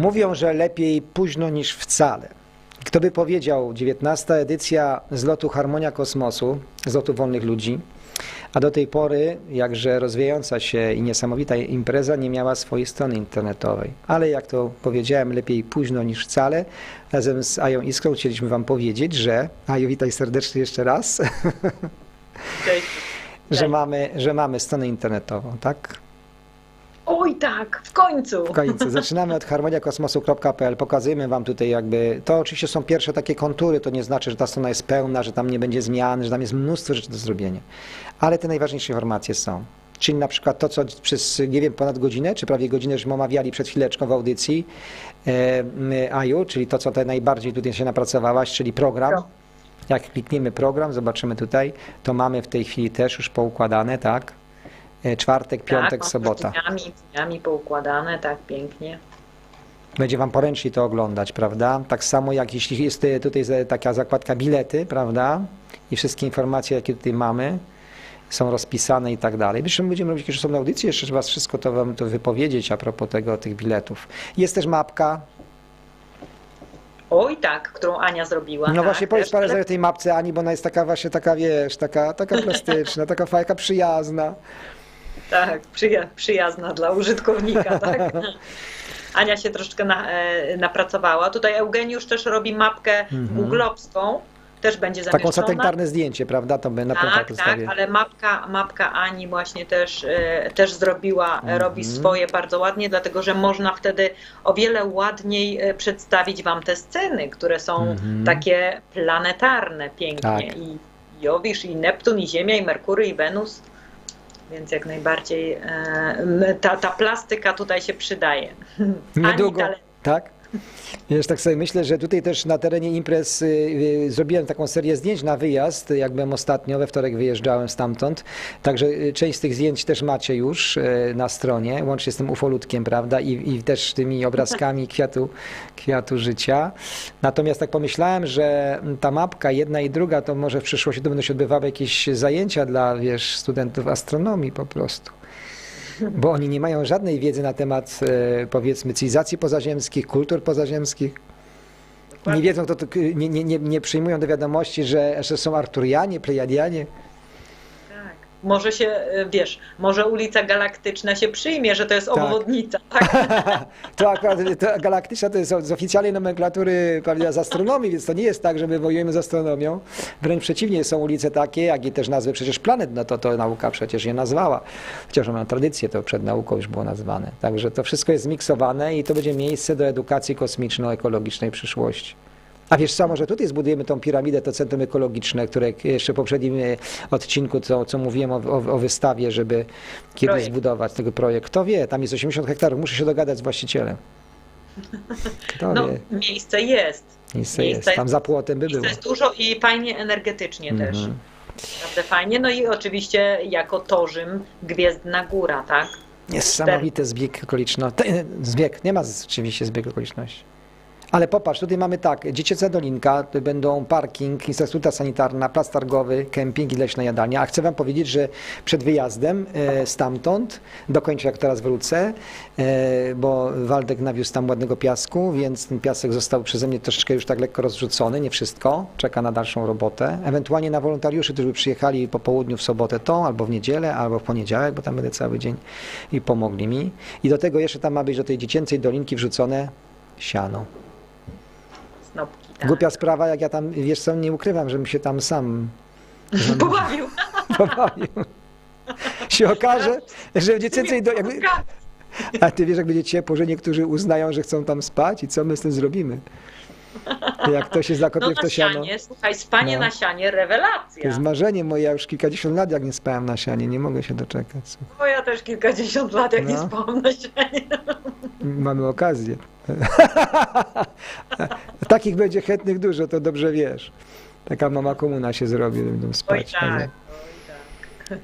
Mówią, że lepiej późno niż wcale. Kto by powiedział, 19. edycja zlotu Harmonia Kosmosu, zlotu wolnych ludzi, a do tej pory, jakże rozwijająca się i niesamowita impreza nie miała swojej strony internetowej. Ale jak to powiedziałem, lepiej późno niż wcale. Razem z Ają Iskrą chcieliśmy Wam powiedzieć, że... Aju, witaj serdecznie jeszcze raz. Cześć. że, Cześć. mamy, że mamy stronę internetową, tak? Oj tak, w końcu. W końcu. Zaczynamy od harmoniakosmosu.pl. Pokazujemy Wam tutaj jakby, to oczywiście są pierwsze takie kontury, to nie znaczy, że ta strona jest pełna, że tam nie będzie zmian, że tam jest mnóstwo rzeczy do zrobienia. Ale te najważniejsze informacje są. Czyli na przykład to, co przez, nie wiem, ponad godzinę, czy prawie godzinę, żeśmy omawiali przed chwileczką w audycji e, Aju, czyli to, co te najbardziej tutaj się napracowałaś, czyli program. Pro. Jak klikniemy program, zobaczymy tutaj, to mamy w tej chwili też już poukładane, tak? E, Czwartek, piątek, tak, sobota. Dniami, dniami poukładane, tak pięknie. Będzie Wam poręcznie to oglądać, prawda? Tak samo jak jeśli jest tutaj taka zakładka bilety, prawda? I wszystkie informacje, jakie tutaj mamy, są rozpisane i tak dalej. Zresztą będziemy robić jakieś osobne audycje, jeszcze trzeba wszystko to Wam to wypowiedzieć a propos tego, tych biletów. Jest też mapka. Oj tak, którą Ania zrobiła. No tak, właśnie powiedz parę zdań o tej mapce, Ani, bo ona jest taka właśnie taka, wiesz, taka, taka plastyczna, taka fajka przyjazna. Tak, przyja przyjazna dla użytkownika, tak. Ania się troszeczkę na, e, napracowała. Tutaj Eugeniusz też robi mapkę Mhm. googlowską, też będzie Taką zamieszczona. satelitarne zdjęcie, prawda? To na Tak, tak, ale mapka, mapka Ani właśnie też, e, też zrobiła, e, robi Mhm. swoje bardzo ładnie, dlatego że można wtedy o wiele ładniej e, przedstawić Wam te sceny, które są Mhm. takie planetarne pięknie. Tak. I Jowisz, i Neptun, i Ziemia, i Merkury, i Wenus. Więc jak najbardziej e, ta, ta plastyka tutaj się przydaje. Niedługo, tak? Wiesz, tak sobie myślę, że tutaj też na terenie imprez y, y, zrobiłem taką serię zdjęć na wyjazd, jak byłem ostatnio, we wtorek wyjeżdżałem stamtąd, także y, część z tych zdjęć też macie już na stronie, łącznie z tym ufolutkiem, prawda, i, i też tymi obrazkami kwiatu, kwiatu życia. Natomiast tak pomyślałem, że ta mapka jedna i druga, to może w przyszłości to będą się odbywały jakieś zajęcia dla, wiesz, studentów astronomii po prostu bo oni nie mają żadnej wiedzy na temat, e, powiedzmy, cywilizacji pozaziemskich, kultur pozaziemskich. Nie wiedzą, to, to nie, nie, nie, nie przyjmują do wiadomości, że, że są Arturianie, Plejadianie. Może się, e, wiesz, może ulica Galaktyczna się przyjmie, że to jest Tak. obwodnica. Tak? To akurat to galaktyczna to jest z oficjalnej nomenklatury prawda, z astronomii, więc to nie jest tak, że my wojujemy z astronomią. Wręcz przeciwnie, są ulice takie, jak i też nazwy przecież planet, no to, to nauka przecież je nazwała. Chociaż mają tradycję, to przed nauką już było nazwane. Także to wszystko jest zmiksowane i to będzie miejsce do edukacji kosmiczno-ekologicznej przyszłości. A wiesz co, może tutaj zbudujemy tą piramidę, to centrum ekologiczne, które jeszcze w poprzednim e, odcinku, co, co mówiłem o, o, o wystawie, żeby kiedyś Projekt. zbudować tego projekt. Kto wie, tam jest 80 hektarów, muszę się dogadać z właścicielem. Kto No, wie, miejsce jest. miejsce miejsce- jest. Tam za płotem by było. Jest dużo i fajnie energetycznie też. Mhm. Naprawdę fajnie. No i oczywiście jako Torzym Gwiezdna Góra, tak? Niesamowity zbieg okoliczności. Zbieg, nie ma oczywiście zbieg okoliczności. Ale popatrz, tutaj mamy tak, Dziecięca Dolinka, to będą parking, infrastruktura sanitarna, plac targowy, kemping i leśna jadalnia. A chcę Wam powiedzieć, że przed wyjazdem e, stamtąd, dokończę jak teraz wrócę, e, bo Waldek nawiózł tam ładnego piasku, więc ten piasek został przeze mnie troszeczkę już tak lekko rozrzucony, nie wszystko, czeka na dalszą robotę. Ewentualnie na wolontariuszy, którzy by przyjechali po południu w sobotę tą, albo w niedzielę, albo w poniedziałek, bo tam będę cały dzień i pomogli mi. I do tego jeszcze tam ma być do tej dziecięcej dolinki wrzucone siano. Tak. Głupia sprawa, jak ja tam, wiesz co, nie ukrywam, żebym się tam sam Pobawił. pobawił. się okaże, że w dziecięcej do... Jakby... A ty wiesz, jak będzie ciepło, że niektórzy uznają, że chcą tam spać i co my z tym zrobimy? Jak to się No zakopie w na to siano. sianie, słuchaj, spanie No. na sianie, To rewelacja. jest marzenie moje, ja już kilkadziesiąt lat jak nie spałem na sianie, nie mogę się doczekać. Słuchaj. Bo ja też kilkadziesiąt lat, jak nie No. spałam na sianie. Mamy okazję. Takich będzie chętnych dużo, to dobrze wiesz. Taka mama komuna się zrobi, będą Oj spać. tak, ale- oj tak.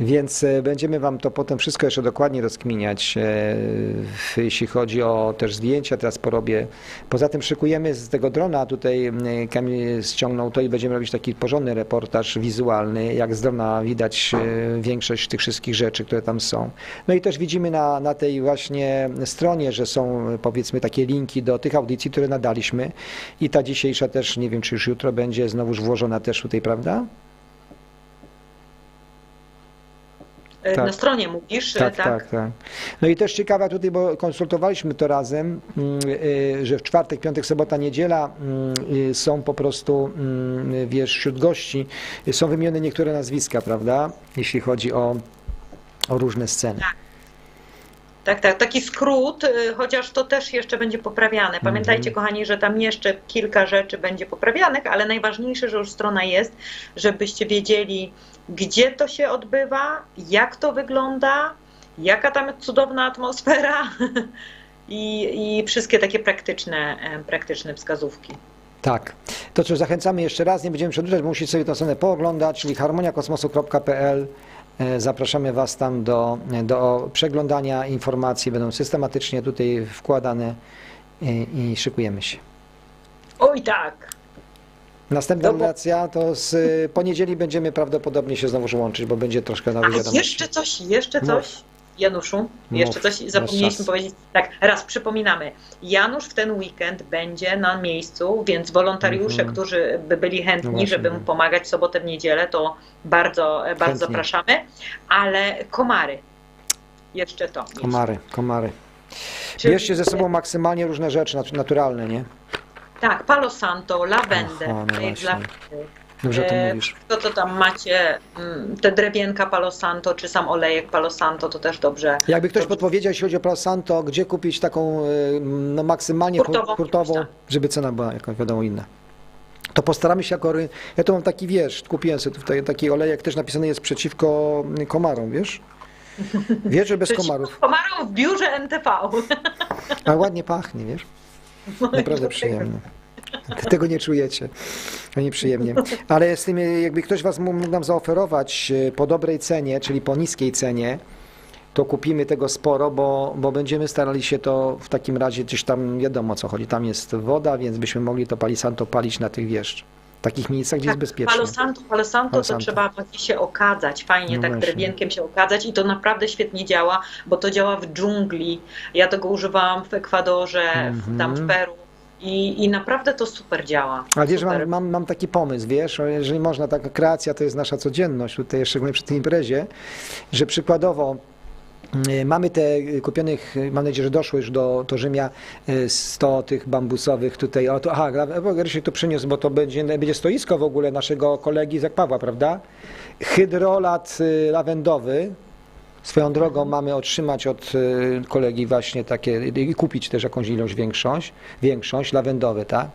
Więc e, będziemy Wam to potem wszystko jeszcze dokładnie rozkminiać, e, jeśli chodzi o też zdjęcia, teraz porobię. Poza tym szykujemy z tego drona, tutaj Kamil ściągnął to i będziemy robić taki porządny reportaż wizualny, jak z drona widać e, większość tych wszystkich rzeczy, które tam są. No i też widzimy na, na tej właśnie stronie, że są powiedzmy takie linki do tych audycji, które nadaliśmy i ta dzisiejsza też, nie wiem czy już jutro będzie znowuż włożona też tutaj, prawda? E, Tak. Na stronie mówisz, e, Tak, tak, tak. No i też ciekawa tutaj, bo konsultowaliśmy to razem, mm, y, że w czwartek, piątek, sobota, niedziela mm, są po prostu, mm, wiesz, wśród gości są wymienione niektóre nazwiska, prawda? Jeśli chodzi o, o różne sceny. Tak, tak. Taki skrót, y, chociaż to też jeszcze będzie poprawiane. Pamiętajcie, kochani, że tam jeszcze kilka rzeczy będzie poprawianych, ale najważniejsze, że już strona jest, żebyście wiedzieli, gdzie to się odbywa, jak to wygląda, jaka tam jest cudowna atmosfera i, i wszystkie takie praktyczne, e, praktyczne wskazówki. Tak. To co, zachęcamy jeszcze raz, nie będziemy przedłużać, bo musicie sobie tę stronę pooglądać, czyli harmoniakosmosu.pl. E, Zapraszamy Was tam do, do przeglądania informacji, będą systematycznie tutaj wkładane i, i szykujemy się. Oj tak! Następna No bo- relacja to z y, poniedzieli będziemy prawdopodobnie się znowu łączyć, bo będzie troszkę nowych wiadomości. jeszcze coś, jeszcze Mów. coś. Januszu, jeszcze coś zapomnieliśmy powiedzieć. Tak, raz przypominamy. Janusz w ten weekend będzie na miejscu, więc wolontariusze, Mhm. którzy by byli No chętni, właśnie. żeby mu pomagać w sobotę, w niedzielę, to bardzo, bardzo Chętnie. zapraszamy. Ale komary. Jeszcze to. jeszcze. Komary, komary. Czyli- Bierzcie ze sobą maksymalnie różne rzeczy nat- naturalne, nie? Tak, Palo Santo, lawendę. Aha, no Dobrze E, mówisz. To, co tam macie, mm, te drewienka Palo Santo, czy sam olejek Palo Santo, to też dobrze. Jakby ktoś dobrze. podpowiedział, jeśli chodzi o Palo Santo, gdzie kupić taką y, no, maksymalnie Hurtową hurtową, żeby cena była jakaś wiadomo inna. To postaramy się jako... Ja tu mam taki, wiesz, kupiłem sobie tutaj taki olejek, też napisany jest przeciwko y, komarom, wiesz? Wiesz, że bez komarów. Komarom w biurze NTV. A ładnie pachnie, wiesz? Naprawdę przyjemnie. Tego nie czujecie. To nieprzyjemnie. Ale z tym, jakby ktoś was mógł nam zaoferować y, po dobrej cenie, czyli po niskiej cenie, to kupimy tego sporo, bo, bo będziemy starali się to w takim razie gdzieś tam, wiadomo o co chodzi, tam jest woda, więc byśmy mogli to palisanto palić na tych, wiesz, takich miejscach, gdzie jest bezpiecznie. Palo Santo, Palo Santo Palo to trzeba właśnie się okadzać, fajnie No tak właśnie. drewienkiem się okadzać i to naprawdę świetnie działa, bo to działa w dżungli. Ja tego używałam w Ekwadorze, w, tam w Mhm. Peru i, i naprawdę to super działa. Ale wiesz, mam, mam, mam taki pomysł, wiesz, jeżeli można, taka kreacja to jest nasza codzienność, tutaj szczególnie przy tej imprezie, że przykładowo y, mamy te y, kupionych, y, mam nadzieję, że doszło już do, do Rzymia, y, 100 tych bambusowych tutaj, o to, aha, Rysiek to przyniósł, bo to będzie, będzie stoisko w ogóle naszego kolegi z Jak Pawła, prawda? Hydrolat lawendowy, Swoją drogą mamy otrzymać od y, kolegi właśnie takie i kupić też jakąś ilość większość, większość lawendowe, tak?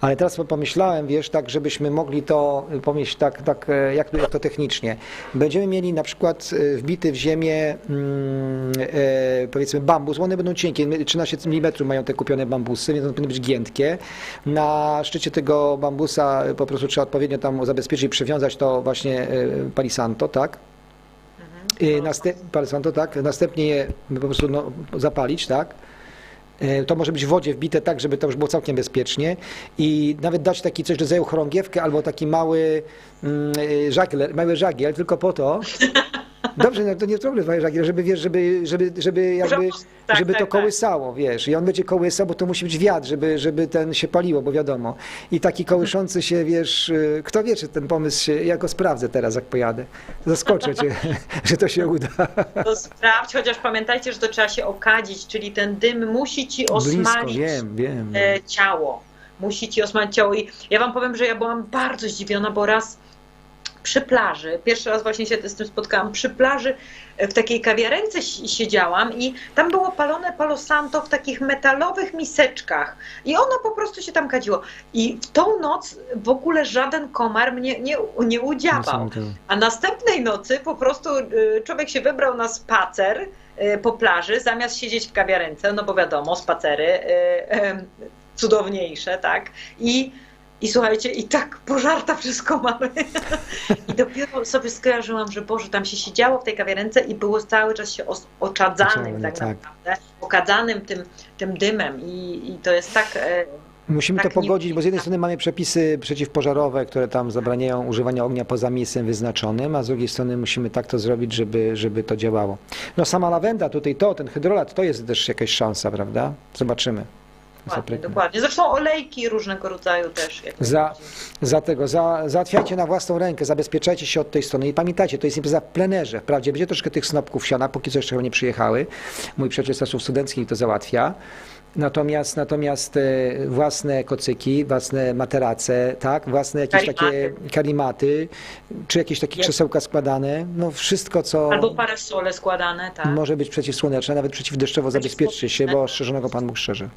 Ale teraz pomyślałem, wiesz, tak, żebyśmy mogli to pomieść tak, tak e, jak, jak to technicznie. Będziemy mieli na przykład e, wbity w ziemię, mm, e, powiedzmy, bambus, one będą cienkie, 13 mm mają te kupione bambusy, więc one powinny być giętkie. Na szczycie tego bambusa po prostu trzeba odpowiednio tam zabezpieczyć i przywiązać to właśnie palisanto, tak? Y, Następ, tak? Następnie je po prostu no, zapalić, tak? Y, To może być w wodzie wbite tak, żeby to już było całkiem bezpiecznie i nawet dać taki coś rodzaju chorągiewkę albo taki mały mm, y, żagiel, mały żagiel, tylko po to. Dobrze, no to nie problem, mały żagiel, żeby wiesz, żeby, żeby, żeby jakby, tak, żeby tak, to tak. kołysało, wiesz, i on będzie kołysał, bo to musi być wiatr, żeby, żeby ten się paliło, bo wiadomo. I taki kołyszący się, wiesz, y, kto wie, czy ten pomysł się, ja go sprawdzę teraz, jak pojadę. Zaskoczę cię, że to się uda. To sprawdź, chociaż pamiętajcie, że to trzeba się okadzić, czyli ten dym musi ci osmalić wiem, wiem. e, ciało. Musi ci osmalić ciało. I ja wam powiem, że ja byłam bardzo zdziwiona, bo raz przy plaży, pierwszy raz właśnie się z tym spotkałam, przy plaży e, w takiej kawiarence si- siedziałam i tam było palone palo santo w takich metalowych miseczkach i ono po prostu się tam kadziło. I w tą noc w ogóle żaden komar mnie nie, nie udziałał. A następnej nocy po prostu y, człowiek się wybrał na spacer y, po plaży, zamiast siedzieć w kawiarence, no bo wiadomo, spacery cudowniejsze, tak? I I słuchajcie, i tak pożarta wszystko mamy. I dopiero sobie skojarzyłam, że Boże, tam się siedziało w tej kawiarence i było cały czas się oczadzanym tak, tak. naprawdę, okadzanym tym, tym dymem. I, I to jest tak... E, Musimy Tak, to pogodzić, bo z jednej strony mamy przepisy przeciwpożarowe, które tam zabraniają używania ognia poza miejscem wyznaczonym, a z drugiej strony musimy tak to zrobić, żeby, żeby to działało. No sama lawenda tutaj, to, ten hydrolat, to jest też jakaś szansa, prawda? Zobaczymy. Dokładnie, dokładnie. Zresztą olejki różnego rodzaju też. Za-. Za tego, za, załatwiajcie na własną rękę, zabezpieczajcie się od tej strony i pamiętajcie, to jest impreza w plenerze. Wprawdzie będzie troszkę tych snopków siana, póki co jeszcze nie przyjechały. Mój przyjaciel z czasów studenckich to załatwia. Natomiast, natomiast e, własne kocyki, własne materace, tak, własne jakieś takie karimaty, czy jakieś takie krzesełka składane, no wszystko, co Albo parasole składane, tak. może być przeciwsłoneczne, nawet przeciwdeszczowo, zabezpieczcie się, bo strzeżonego Pan Bóg strzeże.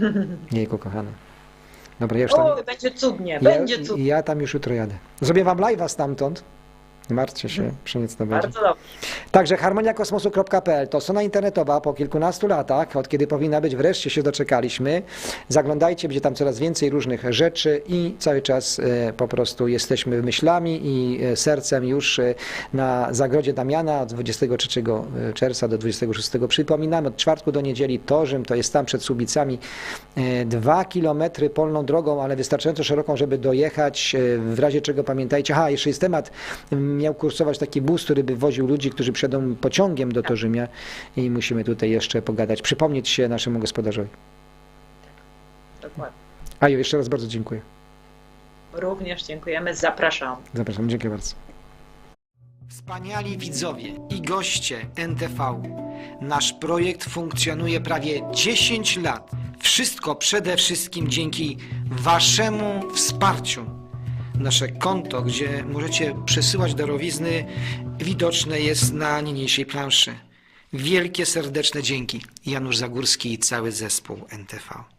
Jejku, kochany. Dobra, ja już tam... O, będzie cudnie, Ja, będzie cudnie. ja tam już jutro jadę. Zrobię wam live'a stamtąd. Nie martwcie się, przy nic to będzie. Bardzo dobrze. Także harmoniakosmosu.pl to strona internetowa po kilkunastu latach, od kiedy powinna być, wreszcie się doczekaliśmy. Zaglądajcie, będzie tam coraz więcej różnych rzeczy i cały czas e, po prostu jesteśmy myślami i e, sercem już e, na Zagrodzie Damiana od 23 czerwca do 26. Przypominamy, od czwartku do niedzieli to Rzym, to jest tam przed Słubicami, dwa kilometry polną drogą, ale wystarczająco szeroką, żeby dojechać, w razie czego pamiętajcie, aha, jeszcze jest temat, miał kursować taki bus, który by woził ludzi, którzy przyjadą pociągiem do Torzymia i musimy tutaj jeszcze pogadać, przypomnieć się naszemu gospodarzowi. Dokładnie. Aju, jeszcze raz bardzo dziękuję. Również dziękujemy, zapraszam. Zapraszam, dziękuję bardzo. Wspaniali widzowie i goście NTV. Nasz projekt funkcjonuje prawie 10 lat. Wszystko przede wszystkim dzięki Waszemu wsparciu. Nasze konto, gdzie możecie przesyłać darowizny, widoczne jest na niniejszej planszy. Wielkie serdeczne dzięki. Janusz Zagórski i cały zespół NTV.